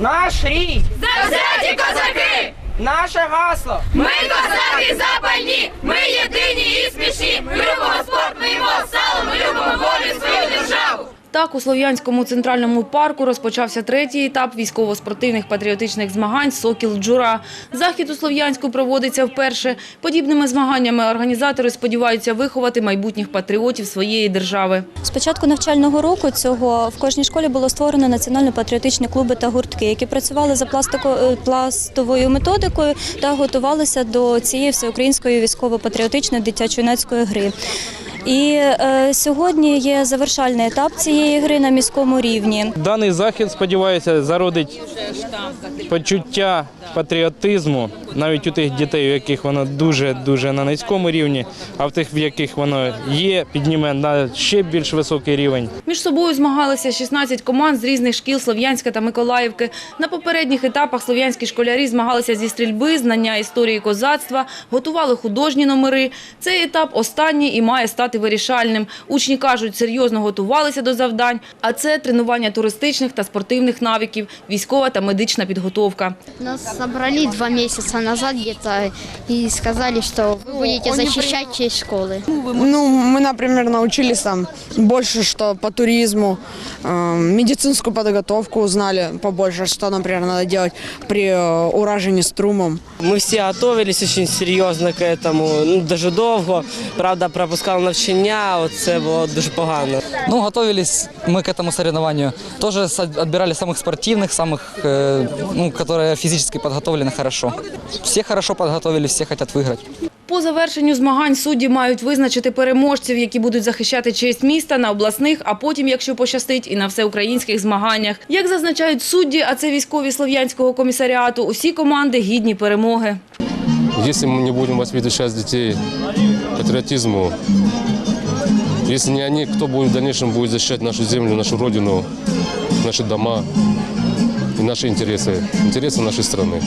Наш рій! Завзяті козаки! наше гасло. Ми козаки запальні! Ми єдині і смішні! Ми любимо Так, у Слов'янському центральному парку розпочався третій етап військово-спортивних патріотичних змагань «Сокіл Джура». Захід у Слов'янську проводиться вперше. Подібними змаганнями організатори сподіваються виховати майбутніх патріотів своєї держави. З початку навчального року цього в кожній школі було створено національно-патріотичні клуби та гуртки, які працювали за е, пластовою методикою та готувалися до цієї всеукраїнської військово-патріотичної дитячо-юнацької гри. І е, сьогодні є завершальний етап цієї гри на міському рівні. Даний захід, сподіваюся, зародить почуття патріотизму навіть у тих дітей, у яких воно дуже дуже на низькому рівні, а в тих, в яких воно є, підніме на ще більш високий рівень. Між собою змагалися 16 команд з різних шкіл Слов'янська та Миколаївки. На попередніх етапах слов'янські школярі змагалися зі стрільби, знання історії козацтва, готували художні номери. Цей етап останній і має стати вирішальним. Учні кажуть, серйозно готувалися до завдань, а це тренування туристичних та спортивних навиків, військова та медична підготовка. Нас собрали два месяца назад где-то и сказали, что вы будете защищать честь школы. Ну, мы, например, научились там больше, что по туризму, э, медицинскую подготовку узнали побольше, что, например, надо делать при э, уражении струмом. Ми всі готувалися дуже серйозно к этому, ну дуже довго. Правда, пропускали навчання, от це було дуже погано. Ну, готовились мы к этому соревнованию. Тоже с- отбирали самых спортивных, самых, э, ну, которые физически подготовлены хорошо. Все хорошо подготовились, все хотят выиграть. По завершенню змагань судді мають визначити переможців, які будуть захищати честь міста на обласних, а потім, якщо пощастить, і на всеукраїнських змаганнях. Як зазначають судді, а це військові Слов'янського комісаріату, усі команди гідні перемоги. Если мы не будем воспитывать сейчас детей патриотизму, если не они, кто будет в дальнейшем будет защищать нашу землю, нашу родину, наши дома и наши интересы, интересы нашей страны.